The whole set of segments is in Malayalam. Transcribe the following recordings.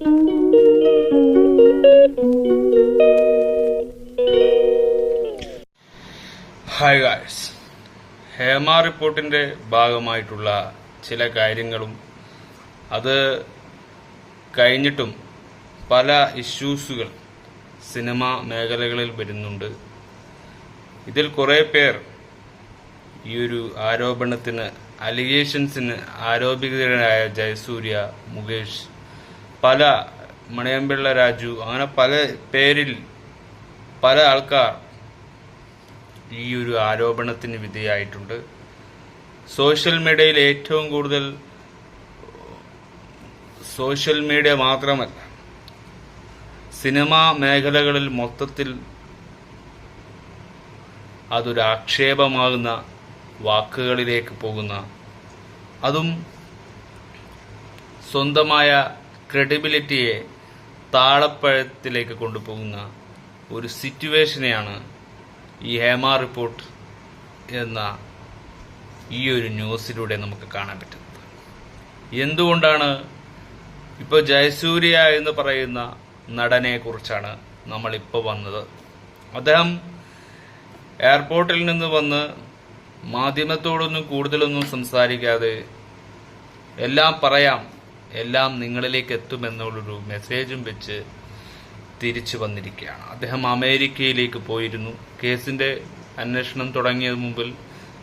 ഹായ് ഗായ്സ് ഹേമ റിപ്പോർട്ടിന്റെ ഭാഗമായിട്ടുള്ള ചില കാര്യങ്ങളും അത് കഴിഞ്ഞിട്ടും പല ഇഷ്യൂസുകൾ സിനിമ മേഖലകളിൽ വരുന്നുണ്ട്. ഇതിൽ കുറേ പേർ ഈ ഒരു ആരോപണത്തിന് അലിഗേഷൻസിന് ആരോപിതരായ ജയസൂര്യ മുകേഷ് പല മണിയമ്പിള്ള രാജു അങ്ങനെ പല പേരിൽ പല ആൾക്കാർ ഈ ഒരു ആരോപണത്തിന് വിധേയായിട്ടുണ്ട്. സോഷ്യൽ മീഡിയയിൽ ഏറ്റവും കൂടുതൽ സോഷ്യൽ മീഡിയ മാത്രമല്ല സിനിമാ മേഖലകളിൽ മൊത്തത്തിൽ അതൊരു ആക്ഷേപമാകുന്ന വാക്കുകളിലേക്ക് പോകുന്ന അതും സ്വന്തമായ ക്രെഡിബിലിറ്റിയെ താളപ്പഴത്തിലേക്ക് കൊണ്ടുപോകുന്ന ഒരു സിറ്റുവേഷനെയാണ് ഈ ഹേമ റിപ്പോർട്ട് എന്ന ഈ ഒരു ന്യൂസിലൂടെ നമുക്ക് കാണാൻ പറ്റുന്നത്. എന്തുകൊണ്ടാണ് ഇപ്പോൾ ജയസൂര്യ എന്ന് പറയുന്ന നടനെ കുറിച്ചാണ് നമ്മളിപ്പോൾ വന്നത്? അദ്ദേഹം എയർപോർട്ടിൽ നിന്ന് വന്ന് മാധ്യമത്തോടൊന്നും കൂടുതലൊന്നും സംസാരിക്കാതെ എല്ലാം പറയാം എല്ലാം നിങ്ങളിലേക്ക് എത്തുമെന്നുള്ളൊരു മെസ്സേജും വെച്ച് തിരിച്ചു വന്നിരിക്കുകയാണ്. അദ്ദേഹം അമേരിക്കയിലേക്ക് പോയിരുന്നു. കേസിന്റെ അന്വേഷണം തുടങ്ങിയത് മുമ്പിൽ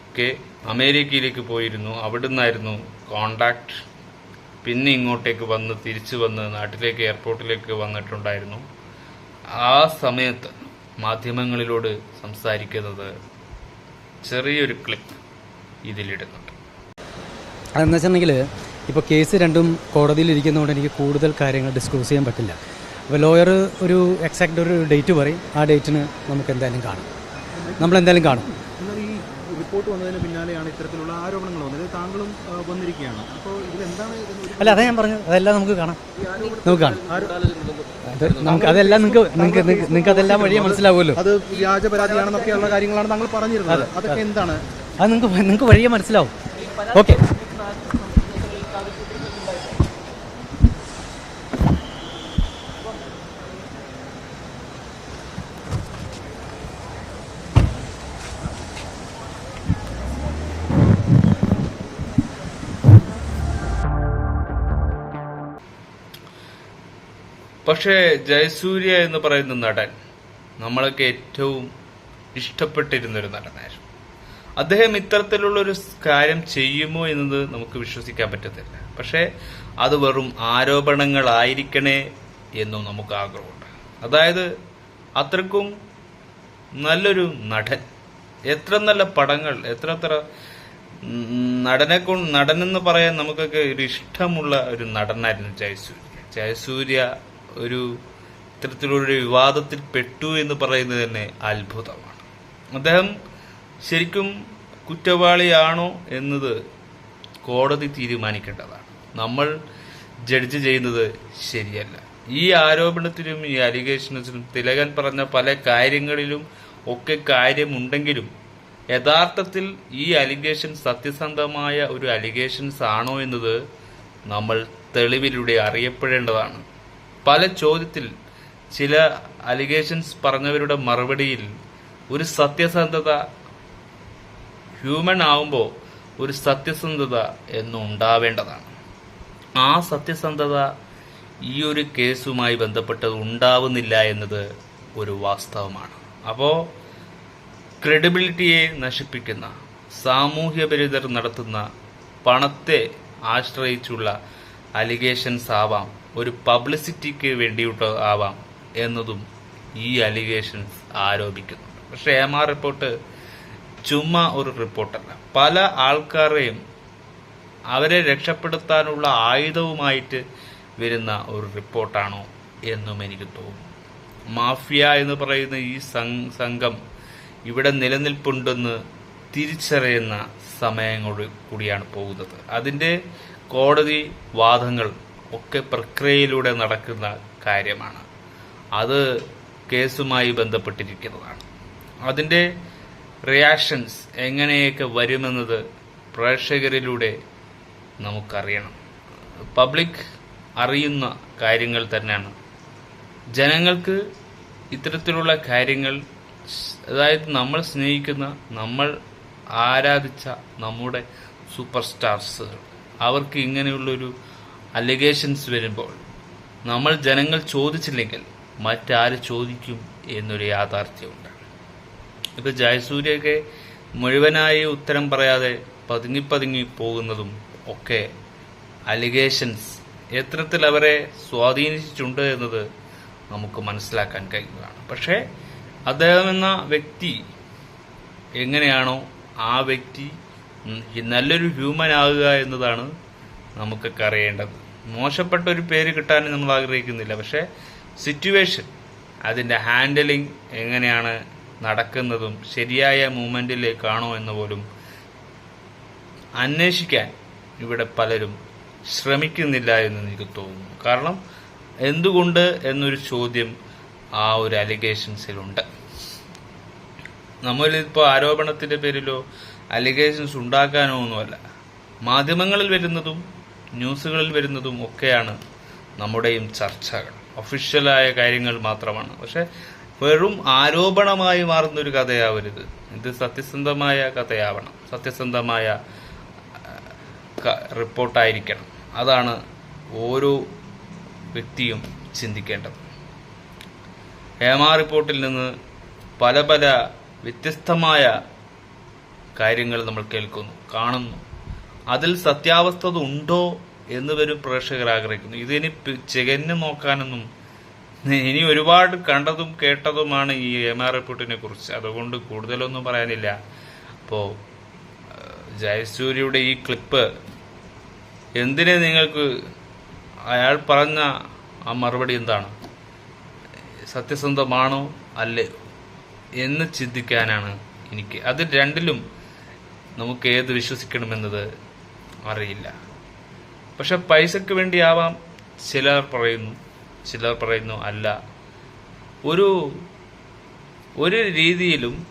ഒക്കെ അമേരിക്കയിലേക്ക് പോയിരുന്നു. അവിടുന്നായിരുന്നു കോണ്ടാക്ട് പിന്നെ ഇങ്ങോട്ടേക്ക് വന്ന് തിരിച്ചു വന്ന് നാട്ടിലേക്ക് എയർപോർട്ടിലേക്ക് വന്നിട്ടുണ്ടായിരുന്നു. ആ സമയത്ത് മാധ്യമങ്ങളിലോട് സംസാരിക്കുന്നത് ചെറിയൊരു ക്ലിപ്പ് ഇതിലിടുന്നുണ്ട്. അതെന്ന് വെച്ചിട്ടുണ്ടെങ്കിൽ ഇപ്പോൾ കേസ് രണ്ടും കോടതിയിലിരിക്കുന്നതുകൊണ്ട് എനിക്ക് കൂടുതൽ കാര്യങ്ങൾ ഡിസ്ക്ലോസ് ചെയ്യാൻ പറ്റില്ല. അപ്പോൾ ലോയർ ഒരു എക്സാക്റ്റ് ഒരു ഡേറ്റ് പറയും. ആ ഡേറ്റിന് നമുക്ക് എന്തായാലും കാണും. നമ്മൾ എന്തായാലും കാണും. റിപ്പോർട്ട് വന്നതിന് പിന്നാലെയാണ് ഇത്തരത്തിലുള്ള ആരോപണങ്ങൾ വന്നത്. താങ്കളും വന്നിരിക്കുകയാണ്. അപ്പോൾ ഇതിലെന്താണ് അല്ല അതാ ഞാൻ പറഞ്ഞു അതെല്ലാം നമുക്ക് കാണാം. നമുക്ക് കാണാം. നമുക്ക് അതെല്ലാം നിങ്ങൾക്ക് നിങ്ങൾക്ക് നിങ്ങൾക്ക് അതെല്ലാം വഴിയെ മനസ്സിലാവുമല്ലോ. അത് വ്യാജ പരാതിയാണെന്നൊക്കെയുള്ള കാര്യങ്ങളാണ് താങ്കൾ പറഞ്ഞിരുന്നത്. അതൊക്കെ എന്താണ്? അത് നിങ്ങൾക്ക് നിങ്ങൾക്ക് വഴിയെ മനസ്സിലാവും. ഓക്കെ. പക്ഷേ ജയസൂര്യ എന്ന് പറയുന്ന നടൻ നമ്മളൊക്കെ ഏറ്റവും ഇഷ്ടപ്പെട്ടിരുന്നൊരു നടനായിരുന്നു. അദ്ദേഹം ഇത്തരത്തിലുള്ളൊരു കാര്യം ചെയ്യുമോ എന്നത് നമുക്ക് വിശ്വസിക്കാൻ പറ്റത്തില്ല. പക്ഷേ അത് വെറും ആരോപണങ്ങളായിരിക്കണേ എന്നും നമുക്ക് ആഗ്രഹമുണ്ട്. അതായത് അത്രക്കും നല്ലൊരു നടൻ. എത്ര നല്ല പടങ്ങൾ എത്ര എത്ര നടനെ കൊണ്ട് നടനെന്ന് പറയാൻ നമുക്കൊക്കെ ഒരു ഇഷ്ടമുള്ള ഒരു നടനായിരുന്നു ജയസൂര്യ. ജയസൂര്യ ഒരു ഇത്തരത്തിലൊരു വിവാദത്തിൽ പെട്ടു എന്ന് പറയുന്നത് തന്നെ അത്ഭുതമാണ്. അദ്ദേഹം ശരിക്കും കുറ്റവാളിയാണോ എന്നത് കോടതി തീരുമാനിക്കേണ്ടതാണ്. നമ്മൾ ജഡ്ജ് ചെയ്യുന്നത് ശരിയല്ല. ഈ ആരോപണത്തിലും ഈ അലിഗേഷൻസിലും തിലകൻ പറഞ്ഞ പല കാര്യങ്ങളിലും ഒക്കെ കാര്യമുണ്ടെങ്കിലും യഥാർത്ഥത്തിൽ ഈ അലിഗേഷൻ സത്യസന്ധമായ ഒരു അലിഗേഷൻസ് ആണോ എന്നത് നമ്മൾ തെളിവിലൂടെ അറിയപ്പെടേണ്ടതാണ്. പല ചോദ്യത്തിൽ ചില അലിഗേഷൻസ് പറഞ്ഞവരുടെ മറുപടിയിൽ ഒരു സത്യസന്ധത ഹ്യൂമൻ ആവുമ്പോൾ ഒരു സത്യസന്ധത എന്നും ഉണ്ടാവേണ്ടതാണ്. ആ സത്യസന്ധത ഈ ഒരു കേസുമായി ബന്ധപ്പെട്ടത് ഉണ്ടാവുന്നില്ല എന്നത് ഒരു വാസ്തവമാണ്. അപ്പോൾ ക്രെഡിബിലിറ്റിയെ നശിപ്പിക്കുന്ന സാമൂഹ്യ വിരുദ്ധർ നടത്തുന്ന പണത്തെ ആശ്രയിച്ചുള്ള അലിഗേഷൻസ് ആവാം ഒരു പബ്ലിസിറ്റിക്ക് വേണ്ടിയിട്ട് ആവാം എന്നതും ഈ അലിഗേഷൻസ് ആരോപിക്കുന്നുണ്ട്. പക്ഷേ എം ആർ റിപ്പോർട്ട് ചുമ്മാ ഒരു റിപ്പോർട്ടല്ല. പല ആൾക്കാരെയും അവരെ രക്ഷപ്പെടുത്താനുള്ള ആയുധവുമായിട്ട് വരുന്ന ഒരു റിപ്പോർട്ടാണോ എന്നും എനിക്ക് തോന്നുന്നു. മാഫിയ എന്ന് പറയുന്ന ഈ സംഘം ഇവിടെ നിലനിൽപ്പുണ്ടെന്ന് തിരിച്ചറിയുന്ന സമയങ്ങൾ കൂടിയാണ് പോകുന്നത്. അതിന്റെ കോടതി വാദങ്ങൾ ഒക്കെ പ്രക്രിയയിലൂടെ നടക്കുന്ന കാര്യമാണ്. അത് കേസുമായി ബന്ധപ്പെട്ടിരിക്കുന്നതാണ്. അതിന്റെ റിയാക്ഷൻസ് എങ്ങനെയൊക്കെ വരുമെന്നത് പ്രേക്ഷകരിലൂടെ നമുക്കറിയണം. പബ്ലിക് അറിയുന്ന കാര്യങ്ങൾ തന്നെയാണ്. ജനങ്ങൾക്ക് ഇത്തരത്തിലുള്ള കാര്യങ്ങൾ അതായത് നമ്മൾ സ്നേഹിക്കുന്ന നമ്മൾ ആരാധിച്ച നമ്മുടെ സൂപ്പർ സ്റ്റാർസ് അവർക്ക് ഇങ്ങനെയുള്ളൊരു അലിഗേഷൻസ് വരുമ്പോൾ നമ്മൾ ജനങ്ങൾ ചോദിച്ചില്ലെങ്കിൽ മറ്റാര് ചോദിക്കും എന്നൊരു യാഥാർത്ഥ്യമുണ്ട്. ഇപ്പൊ ജയസൂര്യയൊക്കെ മുഴുവനായി ഉത്തരം പറയാതെ പതുങ്ങി പതുങ്ങി പോകുന്നതും ഒക്കെ അലിഗേഷൻസ് എത്രത്തിൽ അവരെ സ്വാധീനിച്ചിട്ടുണ്ട് എന്നത് നമുക്ക് മനസ്സിലാക്കാൻ കഴിയുന്നതാണ്. പക്ഷേ അദ്ദേഹം എന്ന വ്യക്തി എങ്ങനെയാണോ ആ വ്യക്തി നല്ലൊരു ഹ്യൂമൻ ആകുക എന്നതാണ് നമുക്കൊക്കെ അറിയേണ്ടത്. മോശപ്പെട്ട ഒരു പേര് കിട്ടാനും നമ്മൾ ആഗ്രഹിക്കുന്നില്ല. പക്ഷേ സിറ്റുവേഷൻ അതിന്റെ ഹാൻഡലിംഗ് എങ്ങനെയാണ് നടക്കുന്നതും ശരിയായ മൂമെന്റിലേക്കാണോ എന്ന് പോലും അന്വേഷിക്കാൻ ഇവിടെ പലരും ശ്രമിക്കുന്നില്ല എന്ന് എനിക്ക് തോന്നുന്നു. കാരണം എന്തുകൊണ്ട് എന്നൊരു ചോദ്യം ആ ഒരു അലിഗേഷൻസിലുണ്ട് നമ്മളിപ്പോൾ ആരോപണത്തിന്റെ പേരിലോ അലിഗേഷൻസ് ഉണ്ടാക്കാനോ ഒന്നുമല്ല. മാധ്യമങ്ങളിൽ വരുന്നതും ന്യൂസുകളിൽ വരുന്നതും ഒക്കെയാണ് നമ്മുടെയും ചർച്ചകൾ. ഒഫീഷ്യലായ കാര്യങ്ങൾ മാത്രമാണ്. പക്ഷെ വെറും ആരോപണമായി മാറുന്നൊരു കഥയാവരുത്. ഇത് സത്യസന്ധമായ കഥയാവണം. സത്യസന്ധമായ റിപ്പോർട്ടായിരിക്കണം. അതാണ് ഓരോ വ്യക്തിയും ചിന്തിക്കേണ്ടത്. ഹേമ റിപ്പോർട്ടിൽ നിന്ന് പല പല വ്യത്യസ്തമായ കാര്യങ്ങൾ നമ്മൾ കേൾക്കുന്നു കാണുന്നു. അതിൽ സത്യാവസ്ഥത ഉണ്ടോ എന്ന് വരും പ്രേക്ഷകർ ആഗ്രഹിക്കുന്നു. ഇതിനി ചികഞ്ഞു നോക്കാനൊന്നും ഇനി ഒരുപാട് കണ്ടതും കേട്ടതുമാണ് ഈ എം ആർ റിപ്പോർട്ടിനെ കുറിച്ച്. അതുകൊണ്ട് കൂടുതലൊന്നും പറയാനില്ല. അപ്പോൾ ജയസൂര്യയുടെ ഈ ക്ലിപ്പ് എന്തിനെ നിങ്ങൾക്ക് അയാൾ പറഞ്ഞ ആ മറുപടി എന്താണ്? സത്യസന്ധമാണോ അല്ലേ എന്ന് ചിന്തിക്കാനാണ് എനിക്ക്. അത് രണ്ടിലും നമുക്ക് ഏത് വിശ്വസിക്കണമെന്നത് അറിയില്ല. പക്ഷെ പൈസക്ക് വേണ്ടിയാവാം ചിലർ പറയുന്നു ചിലർ പറയുന്നു അല്ല. ഒരു ഒരു രീതിയിലും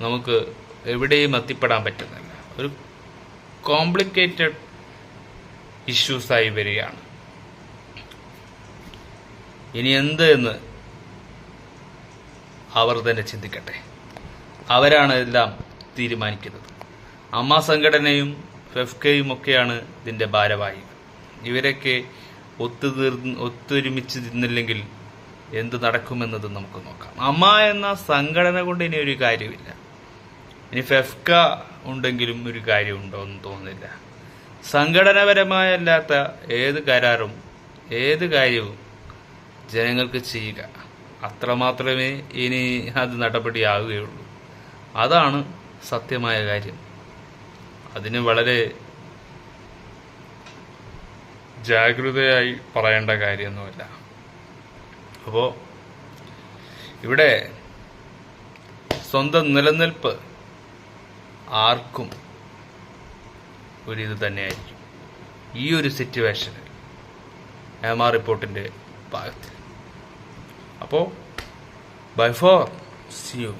നമുക്ക് എവിടെയും എത്തിപ്പെടാൻ പറ്റുന്നില്ല. ഒരു കോംപ്ലിക്കേറ്റഡ് ഇഷ്യൂസായി വരികയാണ്. ഇനി എന്ത് എന്ന് അവർ തന്നെ ചിന്തിക്കട്ടെ. അവരാണ് എല്ലാം തീരുമാനിക്കുന്നത്. അമ്മ സംഘടനയും ഫെഫ്കയും ഒക്കെയാണ് ഇതിന്റെ ഭാരവാഹികൾ. ഇവരൊക്കെ ഒത്തുതീർ ഒത്തൊരുമിച്ച് നിന്നില്ലെങ്കിൽ എന്ത് നടക്കുമെന്നത് നമുക്ക് നോക്കാം. അമ്മ എന്ന സംഘടന കൊണ്ട് ഇനി ഒരു കാര്യമില്ല. ഇനി ഫെഫ്ക ഉണ്ടെങ്കിലും ഒരു കാര്യമുണ്ടോ എന്ന് തോന്നുന്നില്ല. സംഘടനാപരമായല്ലാത്ത ഏത് കരാറും ഏത് കാര്യവും ജനങ്ങൾക്ക് ചെയ്യുക. അത്രമാത്രമേ ഇനി അത് നടപടിയാവുകയുള്ളൂ. അതാണ് സത്യമായ കാര്യം. അതിന് വളരെ ജാഗ്രതയായി പറയേണ്ട കാര്യമൊന്നുമില്ല. അപ്പോൾ ഇവിടെ സ്വന്തം നിലനിൽപ്പ് ആർക്കും ഒരിത് തന്നെയായിരിക്കും. ഈ ഒരു സിറ്റുവേഷനിൽ എം ആർ റിപ്പോർട്ടിന്റെ ഭാഗത്ത്. അപ്പോൾ ബൈ ഫോർ സി യു